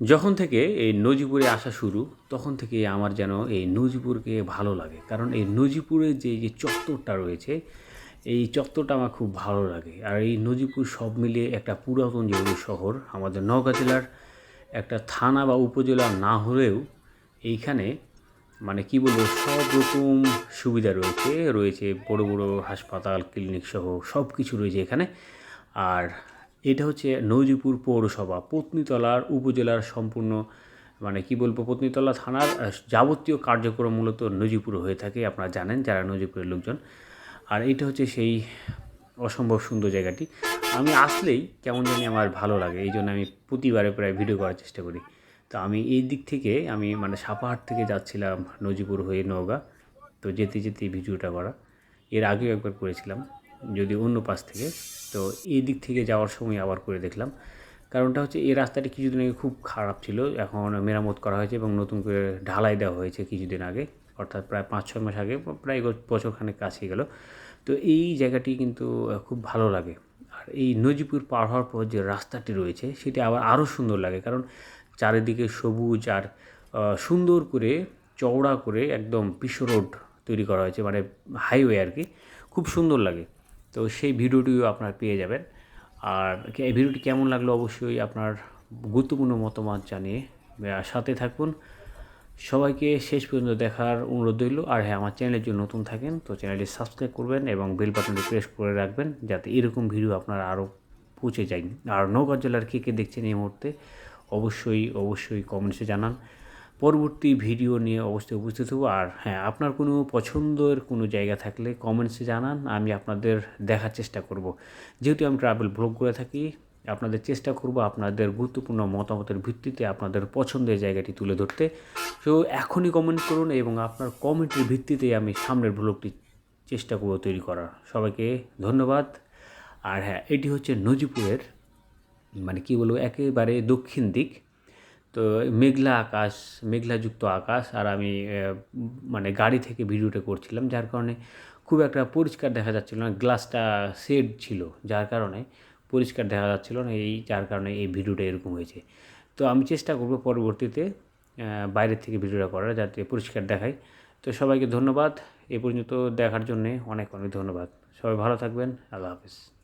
যখন থেকে এই নজিপুরে আসা শুরু, তখন থেকে আমার যেন এই নজিপুরকে ভালো লাগে। কারণ এই নজিপুরের যে যে চত্বরটা রয়েছে, এই চত্বরটা আমার খুব ভালো লাগে। আর এই নজিপুর সব মিলিয়ে একটা পুরাতন যেগুলো শহর। আমাদের নওগাঁ জেলার একটা থানা বা উপজেলা না হলেও এইখানে মানে কি বলব, সব রকম সুবিধা রয়েছে। রয়েছে বড় বড় হাসপাতাল, ক্লিনিক সহ সব কিছু রয়েছে এখানে। আর এটা হচ্ছে নৌজিপুর পৌরসভা, পত্নীতলার উপজেলার সম্পূর্ণ মানে কি বলব, পত্নীতলা থানার যাবতীয় কার্যক্রম মূলত নজিপুরে হয়ে থাকে, আপনারা জানেন যারা নজিপুরের লোকজন। আর এটা হচ্ছে সেই অসম্ভব সুন্দর জায়গাটি। আমি আসলেই কেমন জানি আমার ভালো লাগে, এই জন্য আমি প্রতিবারে প্রায় ভিডিও করার চেষ্টা করি। তো আমি এই দিক থেকে আমি মানে সাপাহাট থেকে যাচ্ছিলাম নজিপুর হয়ে নওগাঁ, তো যেতে যেতে ভিডিওটা করা। এর আগেও একবার করেছিলাম। যদি অন্য পাশ থেকে, তো এই দিক থেকে যাওয়ার সময় আবার করে দেখলাম। কারণটা হচ্ছে এই রাস্তাটি কিছুদিন আগে খুব খারাপ ছিল, এখন মেরামত করা হয়েছে এবং নতুন করে ঢালাই দেওয়া হয়েছে কিছুদিন আগে, অর্থাৎ প্রায় পাঁচ, ছয় মাস আগে, প্রায় বছরখানেক কাছে গেল। তো এই জায়গাটি কিন্তু খুব ভালো লাগে। আর এই নজিপুর পার হওয়ার পর যে রাস্তাটি রয়েছে, সেটি আবার আরও সুন্দর লাগে। কারণ চারিদিকে সবুজ আর সুন্দর করে চওড়া করে একদম বিশ্ব রোড তৈরি করা হয়েছে মানে হাইওয়ে আর কি। খুব সুন্দর লাগে। তো সেই ভিডিওটিও আপনার পেয়ে যাবেন। আর এই ভিডিওটি কেমন লাগল অবশ্যই আপনার গুরুত্বপূর্ণ মতামত জানিয়ে সাথে থাকুন। সবাইকে শেষ পর্যন্ত দেখার অনুরোধ রইল। আর হ্যাঁ আমার চ্যানেলের জন্য নতুন থাকেন তো চ্যানেলটি সাবস্ক্রাইব করবেন এবং বেল বাটনটি প্রেস করে রাখবেন যাতে এরকম ভিডিও আপনার আরও পৌঁছে যায়। আর নৌকা জেলার কে কে দেখছেন এই মুহূর্তে অবশ্যই অবশ্যই কমেন্টসে জানান। পরবর্তী ভিডিও নিয়ে অবশ্যই উপস্থিত হব। আর হ্যাঁ আপনার কোনো পছন্দের কোনো জায়গা থাকলে কমেন্টসে জানান, আমি আপনাদের দেখার চেষ্টা করব। যেহেতু আমি ট্রাভেল ব্লগ করে থাকি, আপনাদের চেষ্টা করব আপনাদের গুরুত্বপূর্ণ মতামতের ভিত্তিতে আপনাদের পছন্দের জায়গাটি তুলে ধরতে। তো এখনই কমেন্ট করুন এবং আপনার কমেন্টের ভিত্তিতে আমি সামনের ব্লগটি চেষ্টা করব তৈরি করার। সবাইকে ধন্যবাদ। আর হ্যাঁ এটি হচ্ছে নজিপুরের মানে কি বলব, একেবারে দক্ষিণ দিক। তো মেঘলা আকাশ মেঘলাযুক্ত আকাশ আর আমি মানে গাড়ি থেকে ভিডিওটা করছিলাম যার কারণে খুব একটা পরিষ্কার দেখা যাচ্ছিল না গ্লাসটা শেড ছিল যার কারণে পরিষ্কার দেখা যাচ্ছিল না এই যার কারণে এই ভিডিওটা এরকম হয়েছে। তো আমি চেষ্টা করব পরবর্তীতে আহ, বাইরের থেকে ভিডিওটা করার যাতে পরিষ্কার দেখায় তো সবাইকে ধন্যবাদ এ পর্যন্ত দেখার জন্যে অনেক অনেক ধন্যবাদ। সবাই ভালো থাকবেন আল্লাহ হাফিজ।